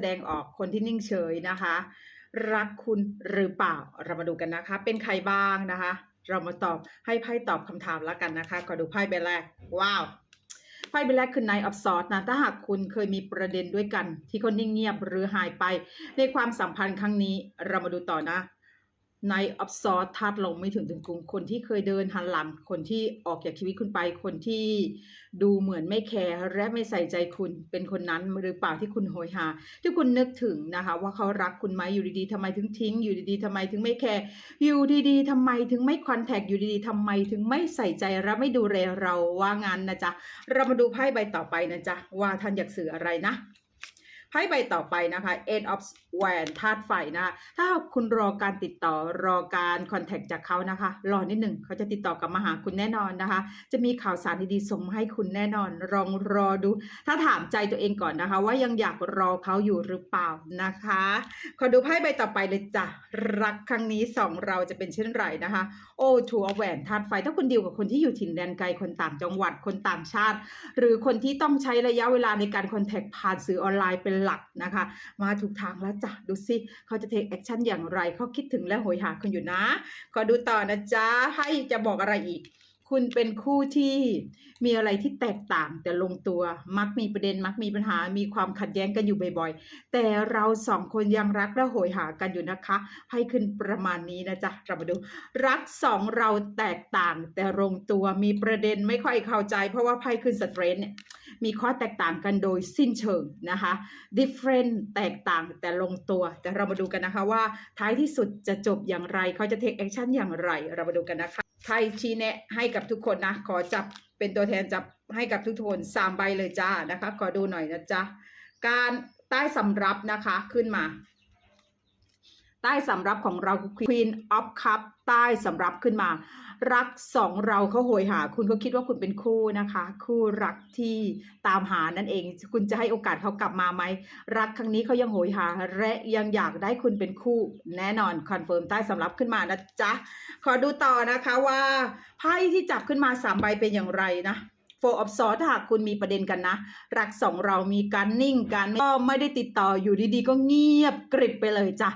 แสดงออกคนที่นิ่งเฉยนะคะ รักคุณหรือเปล่าเรามาดูกันนะคะ เป็นใครบ้างนะคะ เรามาตอบให้ไพ่ตอบคำถามแล้วกันนะคะขอดูไพ่ใบแรกว้าวไพ่ใบแรกคือ Knight of Swords นะถ้าหากคุณเคยมีประเด็นด้วยกัน ที่คนนิ่งเงียบหรือหายไป ในความสัมพันธ์ครั้งนี้เรามาดูต่อนะ Knight of Swords ธาตุลมไม่ถึงถึงกรุงคนที่เคยเดินหันหลัง คนที่ออกจากชีวิตคุณไป คนที่ดูเหมือนไม่แคร์และไม่ใส่ใจคุณเป็นคนนั้นหรือเปล่าที่คุณโหยหา ที่คุณนึกถึงนะคะ ว่าเขารักคุณไหมอยู่ดีๆทำไมถึงทิ้ง อยู่ดีๆทำไมถึงไม่แคร์อยู่ดีๆทำไมถึงไม่คอนแทคอยู่ดีๆทำไมถึงไม่ใส่ใจและไม่ดูแลเราว่างั้นนะจ๊ะเรามาดูไพ่ใบต่อไปนะจ๊ะว่าท่านอยากสื่ออะไรนะ ไพ่ใบต่อไปนะคะ Eight of Wands ธาตุไฟนะคะถ้าคุณรอการติดต่อรอการคอนแทคจากเขานะคะ รอนิดหนึ่งเขาจะติดต่อกลับมาหาคุณแน่นอนนะคะ จะมีข่าวสารดีๆส่งมาให้คุณแน่นอนลองรอดู ถ้าถามใจตัวเองก่อนนะคะ ว่ายังอยากรอเขาอยู่หรือเปล่านะคะ ขอดูไพ่ใบต่อไปเลยจ้ะรักครั้งนี้สองเราจะเป็นเช่นไรนะคะโอ้ทูอแหวนธาตุไฟถ้าคุณดีลกับคนที่อยู่ถิ่นแดนไกลคนต่างจังหวัดคนต่างชาติ หรือคนที่ต้องใช้ระยะเวลาในการคอนแทคผ่านสื่อออนไลน์เป็นหลักนะคะ มาถูกทางแล้วจ้ะดูสิเขาจะเทคแอคชั่นอย่างไรเขาคิดถึงและโหยหาคุณอยู่นะขอดูต่อนะจ๊ะให้จะบอกอะไรอีก คุณเป็นคู่ที่มีอะไรที่แตกต่างแต่ลงตัวมักมีประเด็นมักมีปัญหา มีความขัดแย้งกันอยู่บ่อยๆ แต่เราสองคนยังรักและโหยหากันอยู่นะคะให้ขึ้นประมาณนี้นะจ๊ะเรามาดู รักสองเราแตกต่างแต่ลงตัวมีประเด็นไม่ค่อยเข้าใจ เพราะว่าไพ่ขึ้นสเตรนเนี่ยมีข้อแตกต่างกันโดยสิ้นเชิงนะคะ different แตกต่างแต่ลงตัว แต่เรามาดูกันนะคะว่าท้ายที่สุดจะจบอย่างไรเขาจะ take action อย่างไร เรามาดูกันนะคะ ไพ่ชี้แนะให้กับทุกคนนะ ขอจับเป็นตัวแทนจับให้กับทุกคนสามใบเลยจ้านะคะ ขอดูหน่อยนะจ๊ะ การใต้สำรับนะคะขึ้นมา ใต้สำรับของเราคือ Queen of Cup ใต้สำรับขึ้นมา รักสองเราเขาโหยหา คุณเขาคิดว่าคุณเป็นคู่นะคะ คู่รักที่ตามหานั่นเอง คุณจะให้โอกาสเขากลับมาไหม รักครั้งนี้เขายังโหยหา และยังอยากได้คุณเป็นคู่ แน่นอนคอนเฟิร์มใต้สำรับขึ้นมานะจ๊ะ ขอดูต่อนะคะว่าไพ่ที่จับขึ้นมาสามใบเป็นอย่างไรนะ โฟออฟซอถ้าหากคุณมีประเด็นกันนะ รักสองเรามีการนิ่งกันก็ไม่ได้ติดต่ออยู่ดีๆ ก็เงียบกริบไปเลยจ้ะ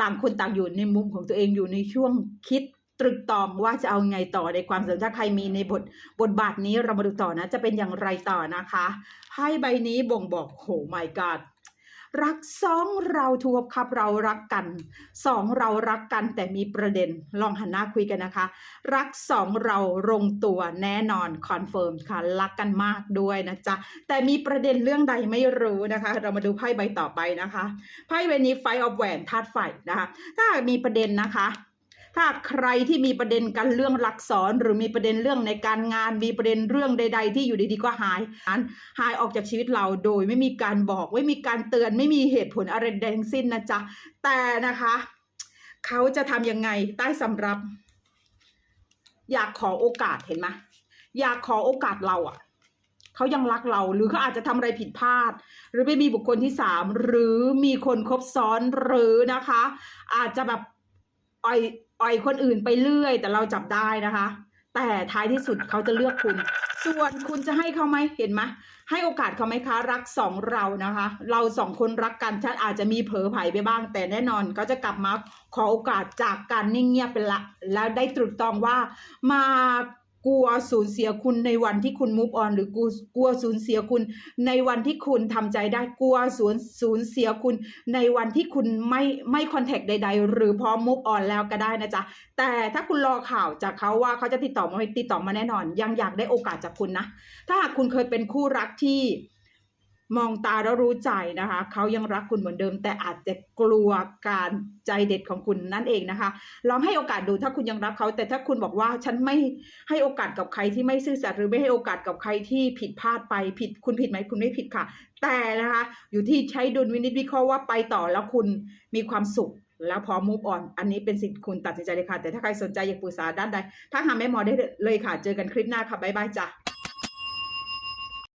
ต่างคนต่างอยู่ในมุมของตัวเองอยู่ในช่วงคิดตรึกตรองว่าจะเอาไงต่อในความสัมพันธ์ถ้าใครมีในบทบทบาทนี้เรามาดูต่อนะ จะเป็นอย่างไรต่อนะคะไพ่ใบนี้บ่งบอกโห my god รักสองเราทูบครับเรารักกันสองเรารักกันแต่มีประเด็นลองหันหน้าคุยกันนะคะ รักสองเราลงตัวแน่นอนคอนเฟิร์มค่ะรักกันมากด้วยนะจ๊ะแต่มีประเด็นเรื่องใดไม่รู้นะคะ เรามาดูไพ่ใบต่อไปนะคะไพ่ใบนี้ไฟออฟแหวนธาตุไฟนะคะ ถ้ามีประเด็นนะคะ ถ้าใครที่มีประเด็นกันเรื่องหลักสอนหรือมีประเด็นเรื่องในการงาน มีประเด็นเรื่องใด ๆ ที่อยู่ดีๆก็หายหายออกจากชีวิตเราโดยไม่มีการบอกไม่มีการเตือนไม่มีเหตุผลอะไรใดทั้งสิ้นนะจ๊ะแต่นะคะเขาจะทำยังไงใต้สำรับ อยากขอโอกาสเห็นไหมอยากขอโอกาสเราอะเขายังรักเราหรือเขาอาจจะทำอะไรผิดพลาด หรือไม่มีบุคคลที่สามหรือมีคนคบซ้อนหรือนะคะ อาจจะแบบ อ่อยอ่อยคนอื่นไปเรื่อย แต่เราจับได้นะคะ แต่ท้ายที่สุดเขาจะเลือกคุณ ส่วนคุณจะให้เขาไหมเห็นไหมให้โอกาสเขาไหมคะ รักสองเรานะคะ เราสองคนรักกันฉันอาจจะมีเผลอไผไปบ้าง แต่แน่นอนเขาจะกลับมาขอโอกาสจากการนิ่งเงียบเป็นละ แล้วได้ตรึกตรองว่ามา กลัวสูญเสียคุณในวันที่คุณมูฟออนหรือกลัวกลัวสูญเสียคุณ ในวันที่คุณทำใจได้กลัวสูญสูญเสียคุณ ในวันที่คุณไม่ไม่คอนแทคใด ๆ หรือพร้อมมูฟออนแล้วก็ได้นะจ๊ะแต่ถ้าคุณรอข่าวจากเขาว่าเขาจะติดต่อมาติดต่อมาแน่นอน ยังอยากได้โอกาสจากคุณนะ ถ้าหากคุณเคยเป็นคู่รักที่ มองตาแล้วรู้ใจนะคะ เขายังรักคุณเหมือนเดิม แต่อาจจะกลัวการใจเด็ดของคุณนั่นเองนะคะลองให้โอกาสดูถ้าคุณยังรักเขา แต่ถ้าคุณบอกว่าฉันไม่ให้โอกาสกับใครที่ไม่ซื่อสัตย์หรือไม่ให้โอกาสกับใครที่ผิดพลาดไปผิดคุณผิดไหมคุณไม่ผิดค่ะ แต่นะคะ อยู่ที่ใช้ดุลวินิจวิเคราะห์ว่าไปต่อแล้วคุณมีความสุขแล้วพอ move on อันนี้เป็นสิทธิ์คุณตัดสินใจเลยค่ะ แต่ถ้าใครสนใจอยากปรึกษาด้านใดถ้าหาแม่หมอได้เลยค่ะ เจอกันคลิปหน้าค่ะ บ๊ายบายจ้ะ